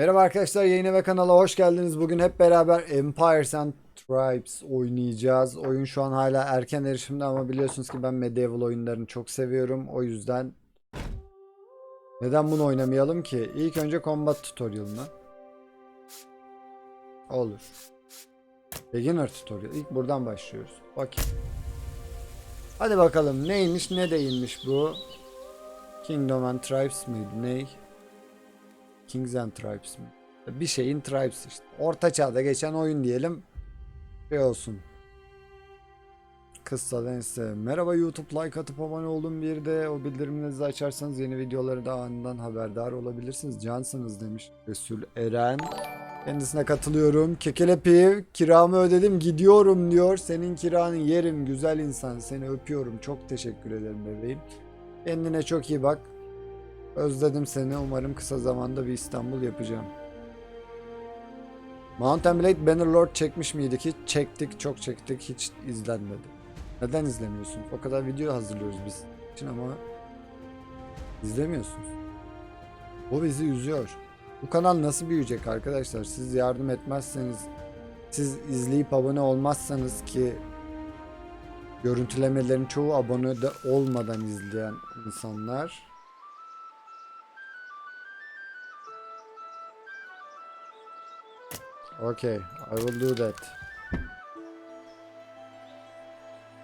Merhaba arkadaşlar yayına ve kanala hoş geldiniz. Bugün hep beraber Empires and Tribes oynayacağız. Oyun şu an hala erken erişimde ama biliyorsunuz ki ben medieval oyunlarını çok seviyorum. O yüzden neden bunu oynamayalım ki? İlk önce combat tutorial'ına. Olur. Beginner tutorial. İlk buradan başlıyoruz. Okey. Hadi bakalım neymiş ne değilmiş bu. Kingdom and Tribes mıydı? Ney? Kings and Tribes mi? Bir şeyin Tribes işte. Orta çağda geçen oyun diyelim. Şey olsun. Kısa ise merhaba YouTube like atıp abone olun bir de o bildirimlerinizi açarsanız yeni videoları da anından haberdar olabilirsiniz. Cansınız demiş Resul Eren. Kendisine katılıyorum. Kekelepi kiramı ödedim gidiyorum diyor. Senin kiranı yerim güzel insan seni öpüyorum. Çok teşekkür ederim bebeğim. Kendine çok iyi bak. Özledim seni. Umarım kısa zamanda bir İstanbul yapacağım. Mountain Blade Bannerlord çekmiş miydik? Hiç çektik, çok çektik. Hiç izlenmedi. Neden izlemiyorsun? O kadar video hazırlıyoruz biz için ama izlemiyorsunuz. Bu bizi üzüyor. Bu kanal nasıl büyüyecek arkadaşlar? Siz yardım etmezseniz, siz izleyip abone olmazsanız ki görüntülemelerin çoğu abone de olmadan izleyen insanlar Okay, I will do that.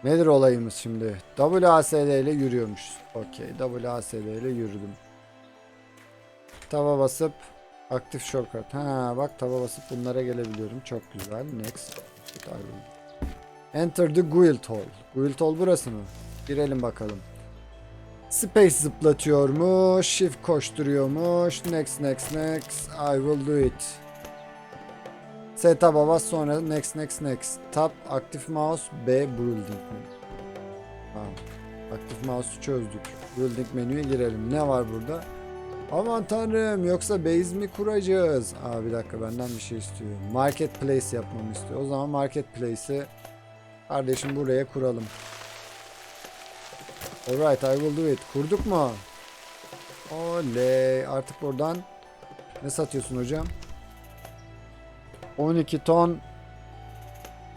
Nedir olayımız şimdi? WASD ile yürüyormuşuz. Okay, WASD ile yürüdüm. Tava basıp aktif shortcut. Ha bak tava basıp bunlara gelebiliyorum. Çok güzel. Next. Enter the guild hall. Guild hall burası mı? Girelim bakalım. Space zıplatıyormuş. Shift koşturuyormuş. Next next next. I will do it. Setup'a bas sonra next next next. Tab aktif mouse B building. Tamam. Aktif mouse'u çözdük. Building menüye girelim. Ne var burada? Aman tanrım yoksa base mi kuracağız? Aa bir dakika benden bir şey istiyor. Marketplace yapmamı istiyor. O zaman marketplace'i kardeşim buraya kuralım. Alright I will do it. Kurduk mu? Oley. Artık buradan ne satıyorsun hocam? 12 ton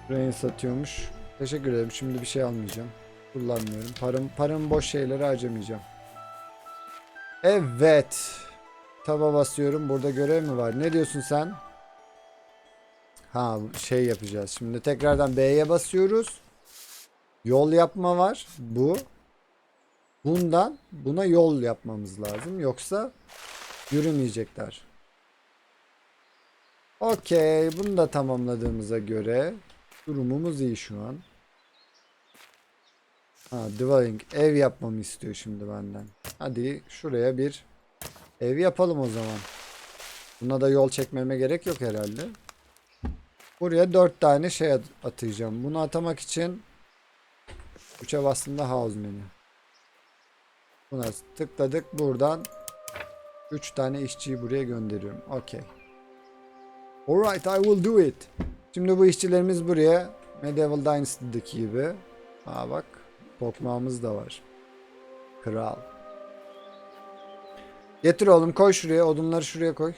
Rain satıyormuş. Teşekkür ederim. Şimdi bir şey almayacağım. Kullanmıyorum. Param, paramı boş şeylere harcamayacağım. Evet. Taba basıyorum. Burada görev mi var? Ne diyorsun sen? Ha şey yapacağız. Şimdi tekrardan B'ye basıyoruz. Yol yapma var. Bu. Bundan buna yol yapmamız lazım. Yoksa yürümeyecekler. Okey. Bunu da tamamladığımıza göre durumumuz iyi şu an. Ha, dwelling. Ev yapmamı istiyor şimdi benden. Hadi şuraya bir ev yapalım o zaman. Buna da yol çekmeme gerek yok herhalde. Buraya dört tane şey at- atacağım. Bunu atamak için 3'e bastığımda house menü. Buna tıkladık. Buradan 3 tane işçiyi buraya gönderiyorum. Okey. Alright I will do it. Şimdi bu işçilerimiz buraya Medieval Dynasty'deki gibi. Aa bak tokmağımız da var. Kral. Getir oğlum koy şuraya odunları şuraya koy.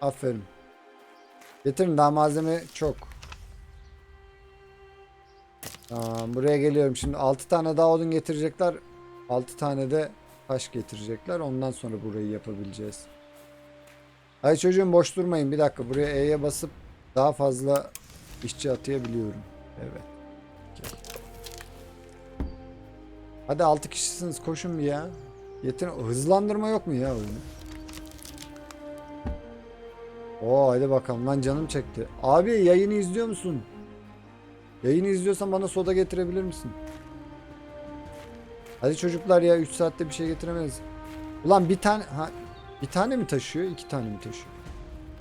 Aferin. Getirin daha malzeme çok. Tamam buraya geliyorum şimdi 6 tane daha odun getirecekler. 6 tane de taş getirecekler. Ondan sonra burayı yapabileceğiz. Ay çocuğum boş durmayın bir dakika buraya E'ye basıp daha fazla işçi atayabiliyorum. Evet. Hadi 6 kişisiniz koşun bir ya. Yeter hızlandırma yok mu ya oyunu? Oo hadi bakalım lan canım çekti. Abi yayını izliyor musun? Yayını izliyorsan bana soda getirebilir misin? Hadi çocuklar ya 3 saatte bir şey getiremez. Ulan bir tane ha bir tane mi taşıyor? iki tane mi taşıyor?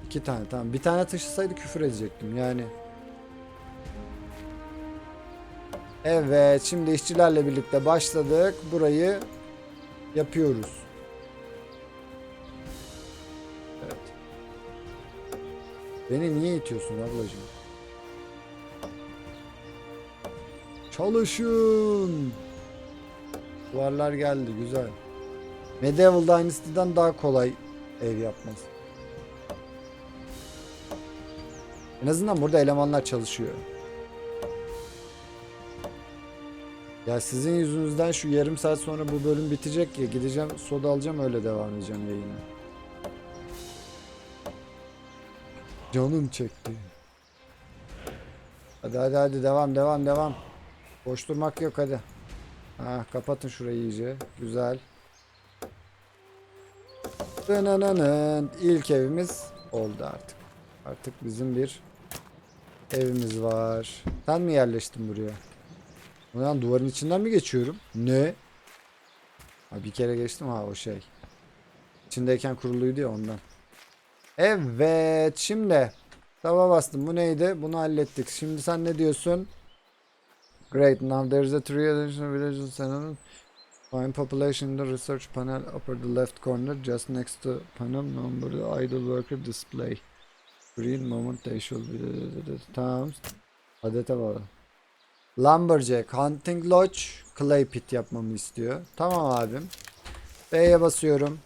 İki tane tamam. Bir tane taşısaydı küfür edecektim yani. Evet şimdi işçilerle birlikte başladık. Burayı yapıyoruz. Evet. Beni niye itiyorsun ablacığım? Çalışın. Duvarlar geldi güzel. Medieval Dynasty'den daha kolay ev yapması. En azından burada elemanlar çalışıyor. Ya sizin yüzünüzden şu yarım saat sonra bu bölüm bitecek ya gideceğim soda alacağım öyle devam edeceğim yayına. Canım çekti. Hadi hadi hadi devam devam devam. Boş durmak yok hadi. Ha kapatın şurayı iyice. Güzel. Dınanının ilk evimiz oldu artık. Artık bizim bir evimiz var. Sen mi yerleştin buraya? Ulan duvarın içinden mi geçiyorum? Ne? Ha, bir kere geçtim ha o şey. İçindeyken kuruluydu ya ondan. Evet şimdi. Tava bastım. Bu neydi? Bunu hallettik. Şimdi sen ne diyorsun? Great. Now there is a additional villages and Find population in the research panel upper the left corner just next to panel number the idle worker display. Green moment they should be tamam. Adete bağlı. Lumberjack Hunting Lodge Clay Pit yapmamı istiyor. Tamam abim. B'ye basıyorum.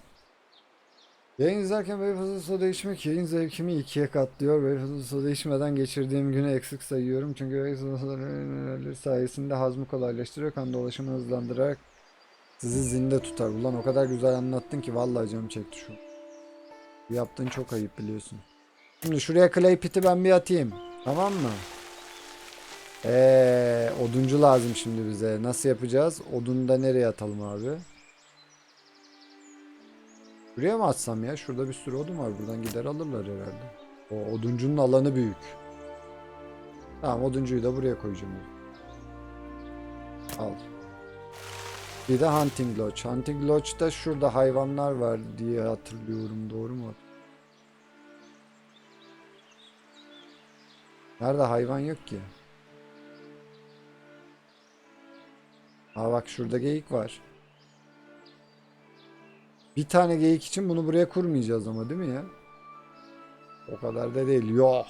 Yayın izlerken Beyfazıl soda içmek yayın zevkimi ikiye katlıyor. Beyfazıl soda içmeden geçirdiğim günü eksik sayıyorum. Çünkü Beyfazıl soda sayesinde hazmı kolaylaştırıyor. Kan dolaşımını hızlandırarak sizi zinde tutar. Ulan o kadar güzel anlattın ki vallahi canım çekti şu. Yaptığın çok ayıp biliyorsun. Şimdi şuraya clay pit'i ben bir atayım. Tamam mı? Eee oduncu lazım şimdi bize. Nasıl yapacağız? Odunu da nereye atalım abi? Buraya mı atsam ya? Şurada bir sürü odun var. Buradan gider alırlar herhalde. O oduncunun alanı büyük. Tamam oduncuyu da buraya koyacağım. Al. Bir de Hunting Lodge. Hunting Lodge'da şurada hayvanlar var diye hatırlıyorum. Doğru mu? Nerede hayvan yok ki? Aa bak şurada geyik var. Bir tane geyik için bunu buraya kurmayacağız ama değil mi ya? O kadar da değil. Yok.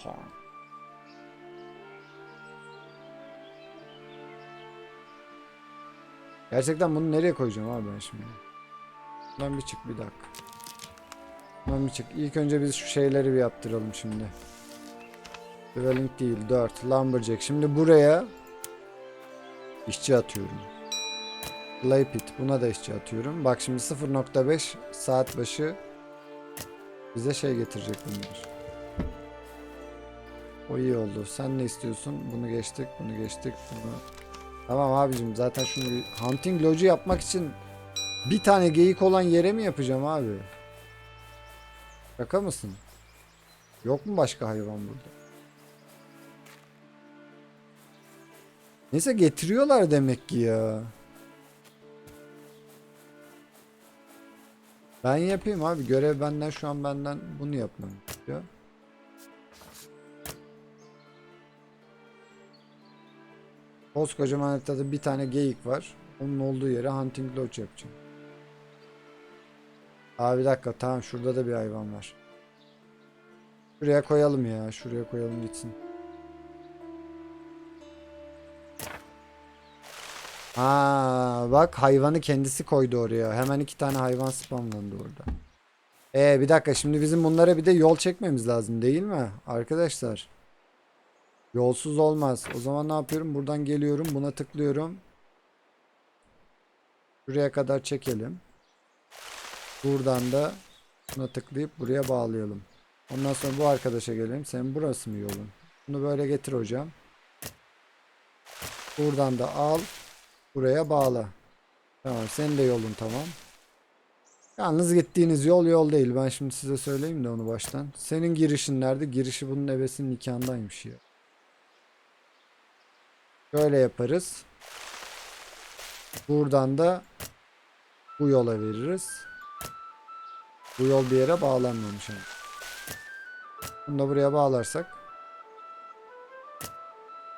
Gerçekten bunu nereye koyacağım abi ben şimdi? Lan bir çık bir dakika. Lan bir çık. İlk önce biz şu şeyleri bir yaptıralım şimdi. Dwelling değil 4. Lumberjack. Şimdi buraya işçi atıyorum. Clay pit. Buna da işçi atıyorum. Bak şimdi 0.5 saat başı bize şey getirecek bunlar. O iyi oldu. Sen ne istiyorsun? Bunu geçtik, bunu geçtik, bunu. Tamam abicim zaten şunu bir hunting lodge'u yapmak için bir tane geyik olan yere mi yapacağım abi? Şaka mısın? Yok mu başka hayvan burada? Neyse getiriyorlar demek ki ya. Ben yapayım abi. Görev benden şu an benden bunu yapmam istiyor. Koskocaman haritada bir tane geyik var. Onun olduğu yere hunting lodge yapacağım. Abi bir dakika tamam şurada da bir hayvan var. Şuraya koyalım ya. Şuraya koyalım gitsin. Ha bak hayvanı kendisi koydu oraya. Hemen iki tane hayvan spamlandı orada. Ee bir dakika şimdi bizim bunlara bir de yol çekmemiz lazım değil mi arkadaşlar? Yolsuz olmaz. O zaman ne yapıyorum? Buradan geliyorum. Buna tıklıyorum. Şuraya kadar çekelim. Buradan da buna tıklayıp buraya bağlayalım. Ondan sonra bu arkadaşa gelelim. Senin burası mı yolun? Bunu böyle getir hocam. Buradan da al. Buraya bağla. Tamam senin de yolun tamam. Yalnız gittiğiniz yol yol değil. Ben şimdi size söyleyeyim de onu baştan. Senin girişin nerede? Girişi bunun ebesinin nikahındaymış ya. Şöyle yaparız. Buradan da bu yola veririz. Bu yol bir yere bağlanmamış ama. Bunu da buraya bağlarsak.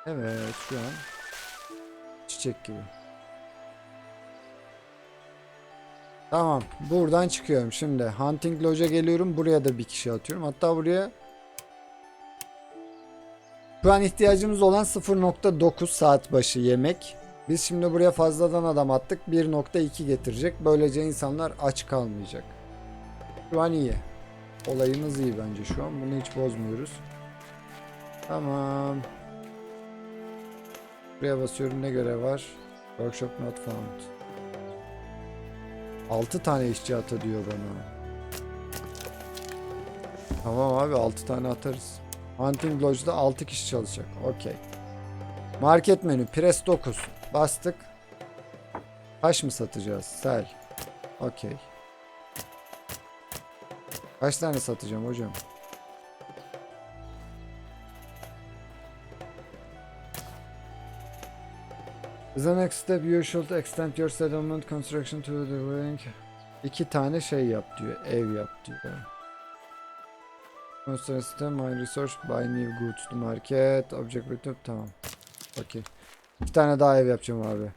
Evet şu an çiçek gibi. Tamam. Buradan çıkıyorum şimdi. Hunting Lodge'a geliyorum. Buraya da bir kişi atıyorum. Hatta buraya şu an ihtiyacımız olan 0.9 saat başı yemek. Biz şimdi buraya fazladan adam attık. 1.2 getirecek. Böylece insanlar aç kalmayacak. Şu an iyi. Olayımız iyi bence şu an. Bunu hiç bozmuyoruz. Tamam. Buraya basıyorum ne görev var? Workshop not found. 6 tane işçi ata diyor bana. Tamam abi 6 tane atarız. Hunting Lodge'da 6 kişi çalışacak. Okey. Market menü. Press 9. Bastık. Taş mı satacağız? Sel. Okey. Kaç tane satacağım hocam? The next step you should extend your settlement construction to the wing. İki tane şey yap diyor. Ev yap diyor. Construction my research buy new goods to market. Object return tamam. Okey. İki tane daha ev yapacağım abi.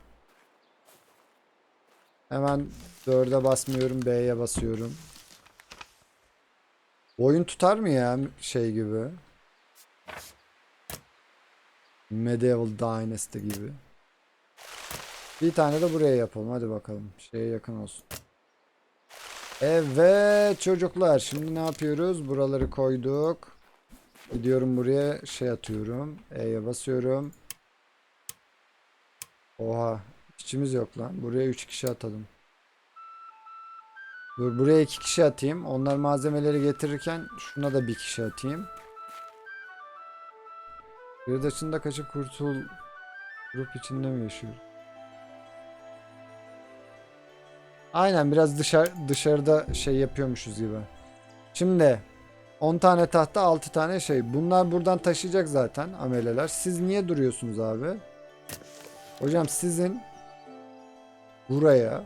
Hemen 4'e basmıyorum. B'ye basıyorum. Oyun tutar mı ya şey gibi? Medieval Dynasty gibi. Bir tane de buraya yapalım. Hadi bakalım. Şeye yakın olsun. Evet çocuklar. Şimdi ne yapıyoruz? Buraları koyduk. Gidiyorum buraya şey atıyorum. E'ye basıyorum. Oha. İşçimiz yok lan. Buraya 3 kişi atalım. Dur buraya 2 kişi atayım. Onlar malzemeleri getirirken şuna da bir kişi atayım. Yurdaşında kaçıp kurtul grup içinde mi yaşıyor? Aynen biraz dışarı dışarıda şey yapıyormuşuz gibi. Şimdi 10 tane tahta 6 tane şey. Bunlar buradan taşıyacak zaten ameleler. Siz niye duruyorsunuz abi? Hocam sizin buraya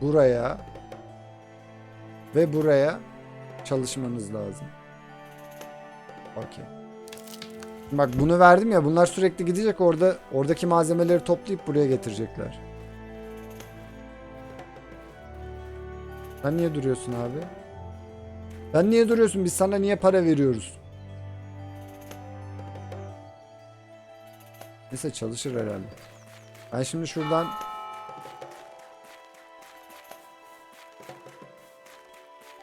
buraya ve buraya çalışmanız lazım. Okey. Bak bunu verdim ya bunlar sürekli gidecek orada oradaki malzemeleri toplayıp buraya getirecekler. Sen niye duruyorsun abi? Sen niye duruyorsun? Biz sana niye para veriyoruz? Neyse çalışır herhalde. Ben şimdi şuradan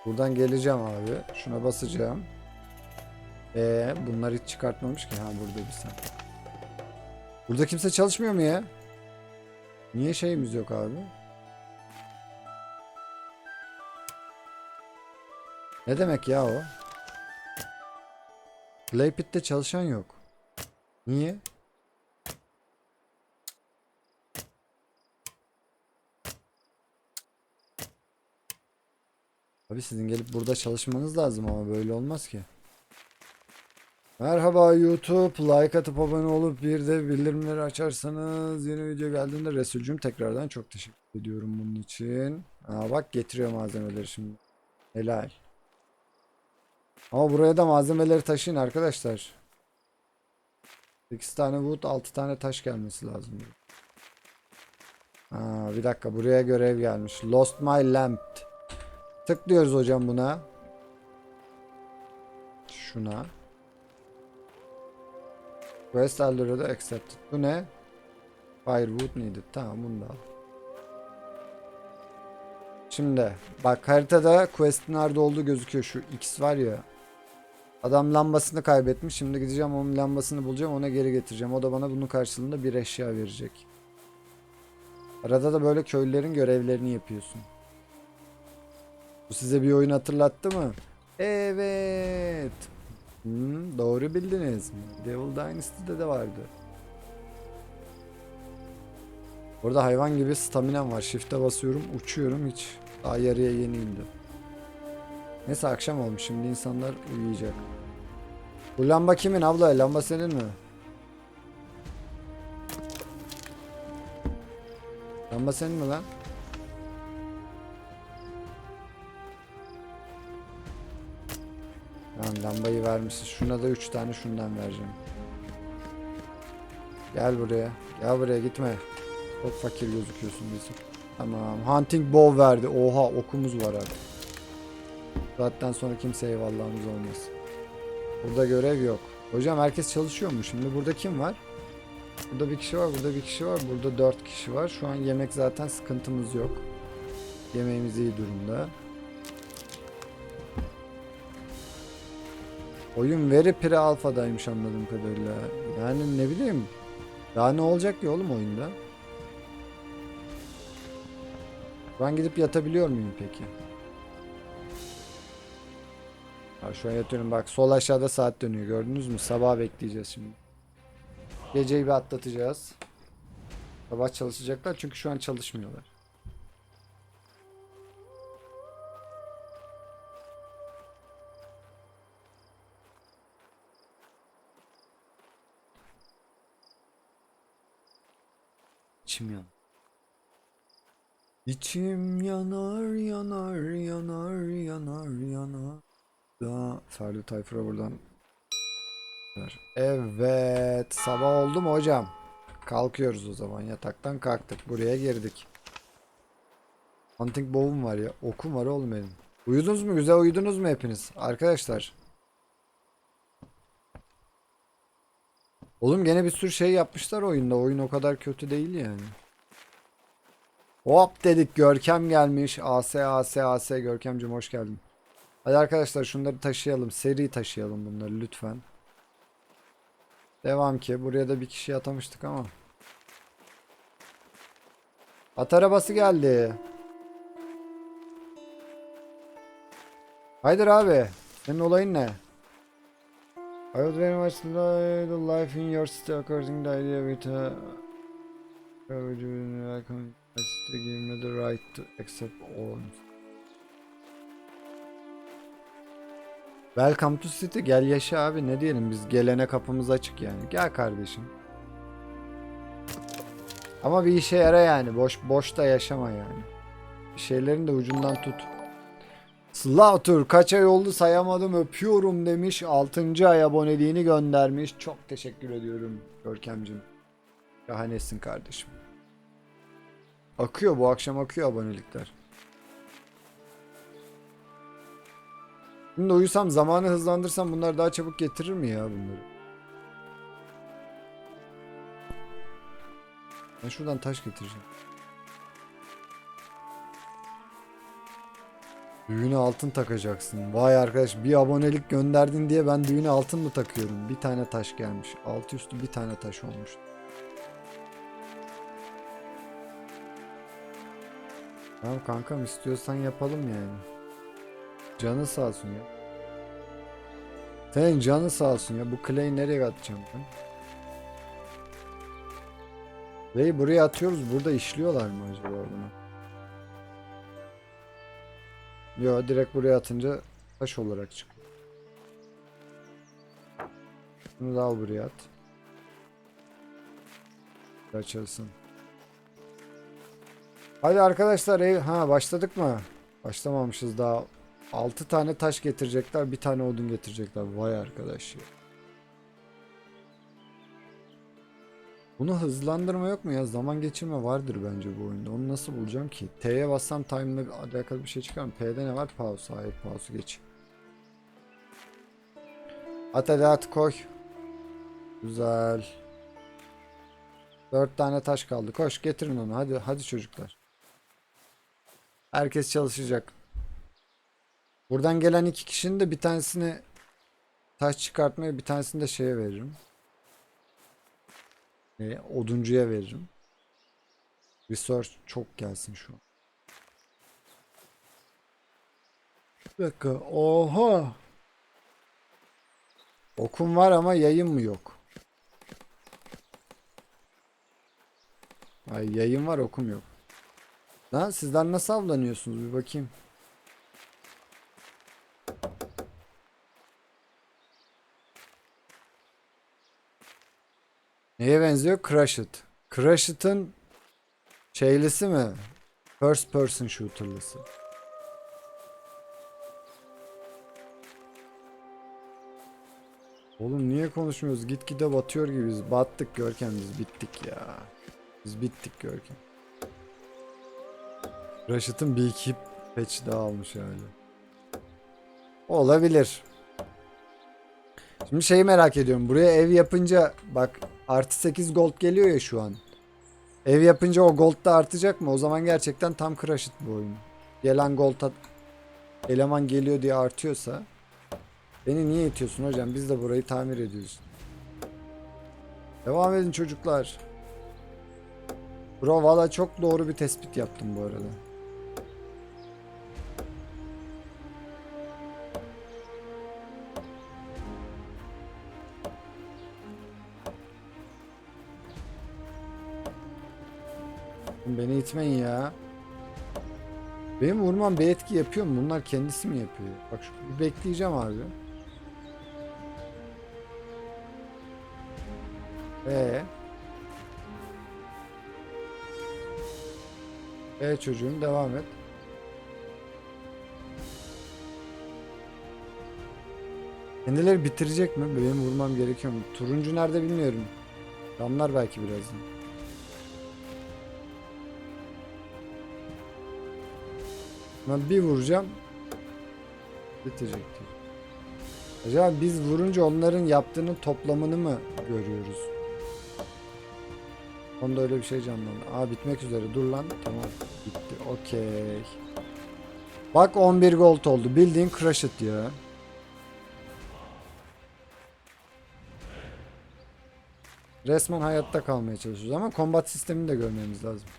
Buradan geleceğim abi. Şuna basacağım. Ee, bunlar hiç çıkartmamış ki. Ha burada bir sen. Burada kimse çalışmıyor mu ya? Niye şeyimiz yok abi? Ne demek ya o? Playpit'te çalışan yok. Niye? Abi sizin gelip burada çalışmanız lazım ama böyle olmaz ki. Merhaba YouTube. Like atıp abone olup bir de bildirimleri açarsanız yeni video geldiğinde Resulcüm tekrardan çok teşekkür ediyorum bunun için. Aa bak getiriyor malzemeleri şimdi. Helal. Ama buraya da malzemeleri taşıyın arkadaşlar. 8 tane wood 6 tane taş gelmesi lazım. Aa, bir dakika buraya görev gelmiş. Lost my lamp. Tıklıyoruz hocam buna. Şuna. Quest already accepted. Bu ne? Firewood needed. Tamam bunu da al. Şimdi bak haritada quest'in nerede olduğu gözüküyor. Şu X var ya. Adam lambasını kaybetmiş. Şimdi gideceğim onun lambasını bulacağım. Ona geri getireceğim. O da bana bunun karşılığında bir eşya verecek. Arada da böyle köylülerin görevlerini yapıyorsun. Bu size bir oyun hatırlattı mı? Evet. Hmm, doğru bildiniz. Devil Dynasty'de de vardı. Burada hayvan gibi staminam var. Shift'e basıyorum, uçuyorum hiç. Daha yarıya yeni indim. Neyse akşam olmuş. Şimdi insanlar uyuyacak. Bu lamba kimin abla? Lamba senin mi? Lamba senin mi lan? Lan lambayı vermişsin. Şuna da 3 tane şundan vereceğim. Gel buraya. Gel buraya gitme. Çok fakir gözüküyorsun bizim. Tamam. Hunting bow verdi. Oha okumuz var abi. Zaten sonra kimseye eyvallahımız olmaz. Burada görev yok. Hocam herkes çalışıyor mu? Şimdi burada kim var? Burada bir kişi var, burada bir kişi var, burada dört kişi var. Şu an yemek zaten sıkıntımız yok. Yemeğimiz iyi durumda. Oyun veri pre alfadaymış anladığım kadarıyla. Yani ne bileyim. Daha ne olacak ki oğlum oyunda? Ben gidip yatabiliyor muyum peki? Ha, şu an yatıyorum bak sol aşağıda saat dönüyor gördünüz mü? Sabah bekleyeceğiz şimdi. Geceyi bir atlatacağız. Sabah çalışacaklar çünkü şu an çalışmıyorlar. İçim yan. İçim yanar yanar yanar yanar yanar. Daha Ferdi Tayfur'a buradan. Evet sabah oldu mu hocam? Kalkıyoruz o zaman yataktan kalktık buraya girdik. Hunting bow'um var ya okum var oğlum benim. Uyudunuz mu güzel uyudunuz mu hepiniz arkadaşlar? Oğlum gene bir sürü şey yapmışlar oyunda oyun o kadar kötü değil yani. Hop dedik Görkem gelmiş. AS AS AS Görkemcim hoş geldin. Hadi arkadaşlar şunları taşıyalım. Seri taşıyalım bunları lütfen. Devam ki. Buraya da bir kişi atamıştık ama. At arabası geldi. Haydır abi. Senin olayın ne? I would very much like the life in your city according to the idea with a welcome to give me the right to accept all. Welcome to city gel yaşa abi ne diyelim biz gelene kapımız açık yani gel kardeşim. Ama bir işe yara yani boş boşta yaşama yani. Bir şeylerin de ucundan tut. Slaughter kaç ay oldu sayamadım öpüyorum demiş. 6. ay aboneliğini göndermiş. Çok teşekkür ediyorum Görkemcim. Şahanesin kardeşim. Akıyor bu akşam akıyor abonelikler. Şimdi uyusam zamanı hızlandırsam bunlar daha çabuk getirir mi ya bunları? Ben şuradan taş getireceğim. Düğüne altın takacaksın. Vay arkadaş bir abonelik gönderdin diye ben düğüne altın mı takıyorum? Bir tane taş gelmiş. Altı üstü bir tane taş olmuş. Tamam kankam istiyorsan yapalım yani. Canı sağ olsun ya. Senin canı sağ olsun ya. Bu clay'i nereye atacağım ben? Clay'i buraya atıyoruz. Burada işliyorlar mı acaba bunu? Yo direkt buraya atınca taş olarak çıkıyor. Bunu da al buraya at. Açılsın. Hadi arkadaşlar ev ha başladık mı? Başlamamışız daha. 6 tane taş getirecekler, bir tane odun getirecekler. Vay arkadaş ya. Bunu hızlandırma yok mu ya? Zaman geçirme vardır bence bu oyunda. Onu nasıl bulacağım ki? T'ye bassam time'la alakalı bir şey çıkar mı? P'de ne var? Pause. Hayır pause geç. At hadi at koy. Güzel. Dört tane taş kaldı. Koş getirin onu. Hadi hadi çocuklar. Herkes çalışacak. Buradan gelen iki kişinin de bir tanesini taş çıkartmaya bir tanesini de şeye veririm. E, oduncuya veririm. Research çok gelsin şu an. Bir dakika. Oha. Okum var ama yayın mı yok? Ay yayın var okum yok. Lan sizler nasıl avlanıyorsunuz bir bakayım. Neye benziyor? Crush It. Crush It'ın şeylisi mi? First person shooter'lısı. Oğlum niye konuşmuyoruz? Gitgide batıyor gibiyiz. Battık Görkem biz bittik ya. Biz bittik Görkem. Rashid'in bir iki patch daha almış yani. Olabilir. Şimdi şeyi merak ediyorum. Buraya ev yapınca bak artı 8 gold geliyor ya şu an. Ev yapınca o gold da artacak mı? O zaman gerçekten tam Crushed bu oyun. Gelen gold eleman geliyor diye artıyorsa Beni niye itiyorsun hocam? Biz de burayı tamir ediyoruz. Devam edin çocuklar. Bro valla çok doğru bir tespit yaptım bu arada. Beni itmeyin ya. Benim vurmam bir etki yapıyor mu? Bunlar kendisi mi yapıyor? Bak şu bir bekleyeceğim abi. Ee. Ee çocuğum devam et. Kendileri bitirecek mi? Benim vurmam gerekiyor mu? Turuncu nerede bilmiyorum. Damlar belki birazdan. Ben bir vuracağım. Bitecek diyor. Acaba biz vurunca onların yaptığının toplamını mı görüyoruz? Onda öyle bir şey canlandı. Aa bitmek üzere. Dur lan. Tamam. Bitti. Okey. Bak 11 gold oldu. Bildiğin crush it ya. Resmen hayatta kalmaya çalışıyoruz ama combat sistemini de görmemiz lazım.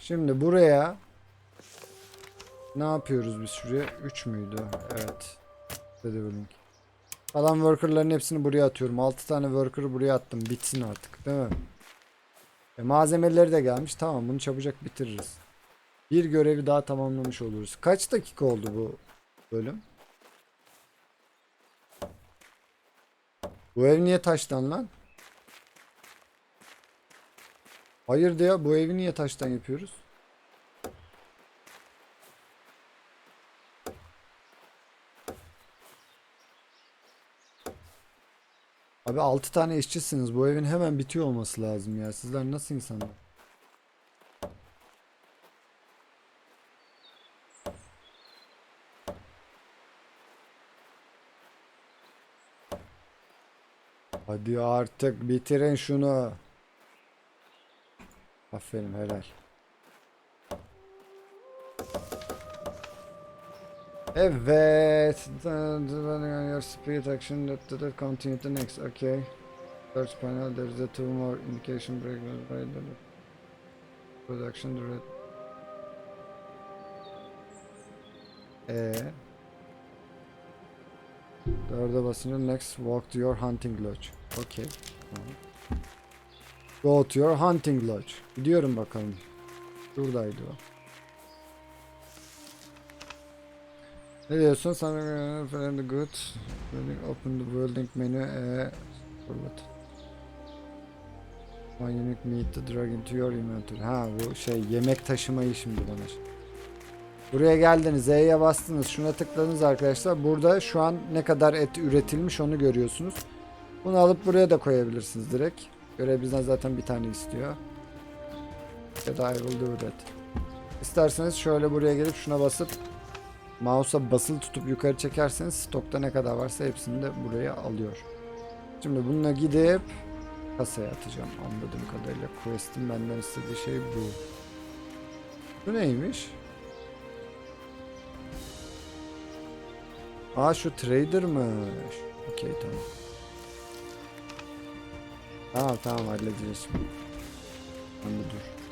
Şimdi buraya ne yapıyoruz biz şuraya? 3 müydü? Evet. Delivering. Kalan worker'ların hepsini buraya atıyorum. 6 tane worker'ı buraya attım. Bitsin artık değil mi? E, malzemeleri de gelmiş. Tamam bunu çabucak bitiririz. Bir görevi daha tamamlamış oluruz. Kaç dakika oldu bu bölüm? Bu ev niye taştan lan? Hayır ya bu evi niye taştan yapıyoruz? Abi 6 tane işçisiniz. Bu evin hemen bitiyor olması lazım ya. Sizler nasıl insanlar? Hadi artık bitirin şunu. Aferin helal. Evet. Depending on your speed action that that continue to next. Okay. Search panel. There is a two more indication break by the production red. Ee. Dörde basınca next walk to your hunting lodge. Okay. Go to your hunting lodge. Gidiyorum bakalım. Şuradaydı o. Ne diyorsun? Sana friend good. Open the building menu. Ee, forward. My unique meat to drag into your inventory. Ha bu şey yemek taşımayı şimdi bana. Buraya geldiniz. Z'ye bastınız. Şuna tıkladınız arkadaşlar. Burada şu an ne kadar et üretilmiş onu görüyorsunuz. Bunu alıp buraya da koyabilirsiniz direkt. Görev bizden zaten bir tane istiyor. Ya da I will do that. İsterseniz şöyle buraya gelip şuna basıp Mouse'a basılı tutup yukarı çekerseniz stokta ne kadar varsa hepsini de buraya alıyor. Şimdi bununla gidip kasaya atacağım anladığım kadarıyla. Quest'in benden istediği şey bu. Bu neymiş? Aa şu trader'mış. Okey tamam. Tamam tamam halledeceğiz şimdi. Dur.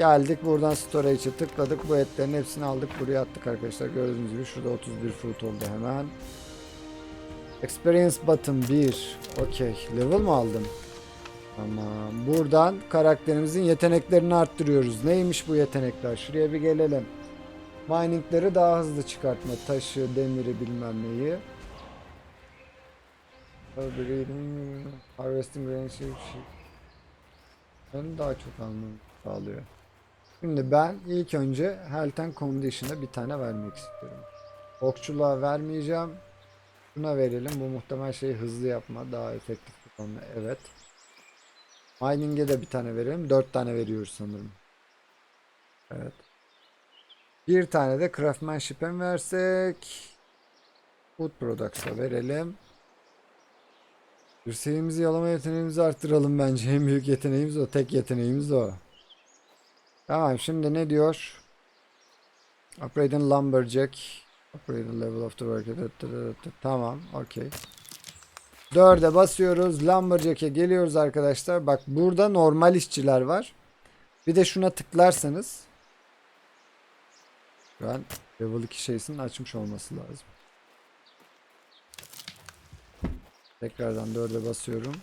Geldik buradan storage'e tıkladık. Bu etlerin hepsini aldık. Buraya attık arkadaşlar. Gördüğünüz gibi şurada 31 fruit oldu hemen. Experience button 1. Okey. Level mı aldım? Tamam. Buradan karakterimizin yeteneklerini arttırıyoruz. Neymiş bu yetenekler? Şuraya bir gelelim. Miningleri daha hızlı çıkartma. Taşı, demiri bilmem neyi. Harvesting range. Ben daha çok almam sağlıyor. Şimdi ben ilk önce Health and Condition'a bir tane vermek istiyorum. Okçuluğa vermeyeceğim. Buna verelim. Bu muhtemel şeyi hızlı yapma. Daha efektif kullanma. Evet. Mining'e de bir tane verelim. Dört tane veriyoruz sanırım. Evet. Bir tane de Craftsmanship'e versek? Food Products'a verelim. Dirseğimizi yalama yeteneğimizi arttıralım bence. En büyük yeteneğimiz o. Tek yeteneğimiz o. Tamam şimdi ne diyor? Operating Lumberjack. The level of the worker. Tamam, okey. 4'e basıyoruz. Lumberjack'e geliyoruz arkadaşlar. Bak burada normal işçiler var. Bir de şuna tıklarsanız an level 2 şeysinin açmış olması lazım. Tekrardan 4'e basıyorum.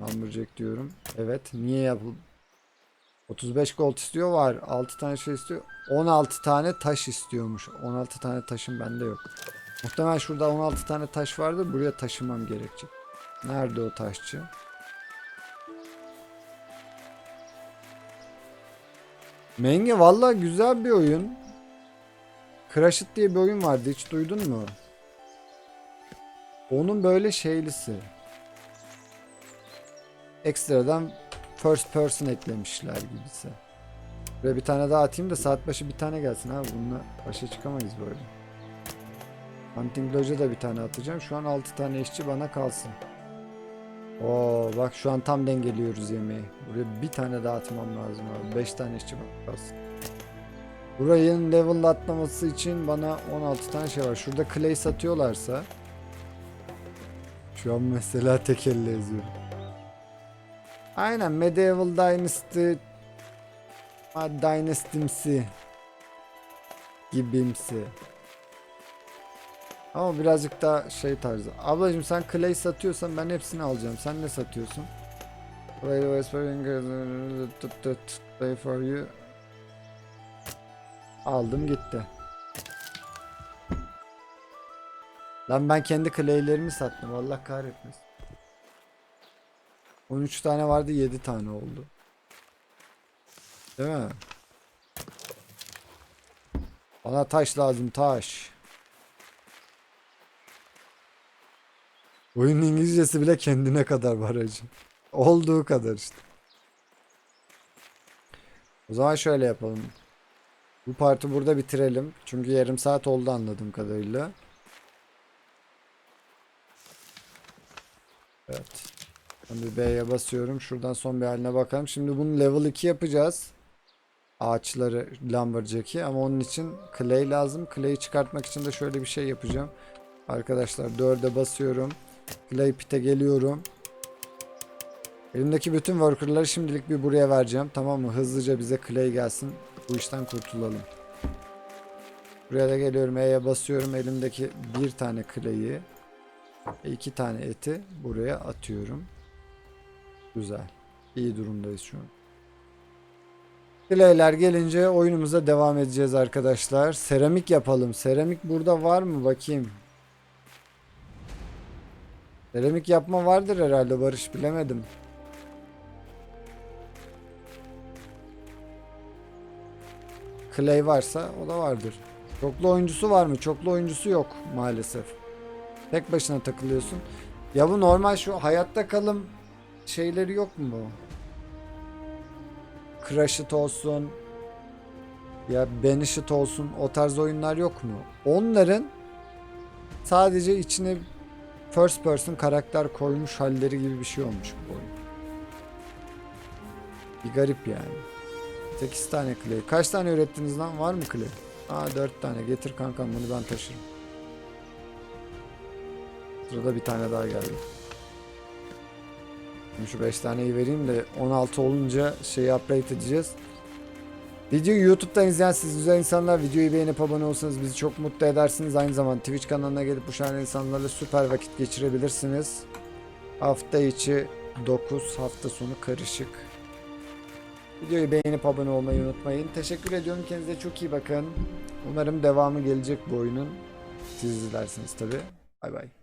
Lumberjack diyorum. Evet. Niye yapıl 35 gold istiyor var. 6 tane şey istiyor. 16 tane taş istiyormuş. 16 tane taşım bende yok. Muhtemelen şurada 16 tane taş vardı. Buraya taşımam gerekecek. Nerede o taşçı? Menge valla güzel bir oyun. Crash It diye bir oyun vardı. Hiç duydun mu? Onun böyle şeylisi. Ekstradan first person eklemişler gibisi. Ve bir tane daha atayım da saat başı bir tane gelsin abi. Bununla başa çıkamayız böyle. Hunting Lodge'a da bir tane atacağım. Şu an 6 tane işçi bana kalsın. Oo bak şu an tam dengeliyoruz yemeği. Buraya bir tane daha atmam lazım abi. 5 tane işçi bana kalsın. Burayın level atlaması için bana 16 tane şey var. Şurada clay satıyorlarsa şu an mesela tek elle yazıyorum. Aynen Medieval Dynasty Dynasty'msi gibimsi. Ama birazcık daha şey tarzı. Ablacım sen clay satıyorsan ben hepsini alacağım. Sen ne satıyorsun? Clay for you. Aldım gitti. Lan ben kendi clay'lerimi sattım. Allah kahretmesin. 13 tane vardı 7 tane oldu. Değil mi? Bana taş lazım taş. Oyunun İngilizcesi bile kendine kadar var hacı. Olduğu kadar işte. O zaman şöyle yapalım. Bu parti burada bitirelim. Çünkü yarım saat oldu anladığım kadarıyla. Evet. Ben bir B'ye basıyorum. Şuradan son bir haline bakalım. Şimdi bunu level 2 yapacağız. Ağaçları Lumberjack'i ama onun için clay lazım. Clay'i çıkartmak için de şöyle bir şey yapacağım. Arkadaşlar 4'e basıyorum. Clay pit'e geliyorum. Elimdeki bütün worker'ları şimdilik bir buraya vereceğim. Tamam mı? Hızlıca bize clay gelsin. Bu işten kurtulalım. Buraya da geliyorum. E'ye basıyorum. Elimdeki bir tane clay'i iki tane eti buraya atıyorum. Güzel. İyi durumdayız şu an. Clay'ler gelince oyunumuza devam edeceğiz arkadaşlar. Seramik yapalım. Seramik burada var mı? Bakayım. Seramik yapma vardır herhalde Barış bilemedim. Clay varsa o da vardır. Çoklu oyuncusu var mı? Çoklu oyuncusu yok maalesef. Tek başına takılıyorsun. Ya bu normal şu hayatta kalım şeyleri yok mu? Crash It olsun. Ya Banish It olsun. O tarz oyunlar yok mu? Onların sadece içine first person karakter koymuş halleri gibi bir şey olmuş bu oyun. Bir garip yani. 8 tane clay. Kaç tane ürettiniz lan? Var mı clay? Aa 4 tane. Getir kankam bunu ben taşırım. Sırada bir tane daha geldi. Şu 5 taneyi vereyim de 16 olunca şeyi upgrade edeceğiz. Videoyu YouTube'dan izleyen siz güzel insanlar videoyu beğenip abone olsanız bizi çok mutlu edersiniz. Aynı zamanda Twitch kanalına gelip bu şahane insanlarla süper vakit geçirebilirsiniz. Hafta içi 9 hafta sonu karışık. Videoyu beğenip abone olmayı unutmayın. Teşekkür ediyorum. Kendinize çok iyi bakın. Umarım devamı gelecek bu oyunun. Siz izlersiniz tabi. Bay bay.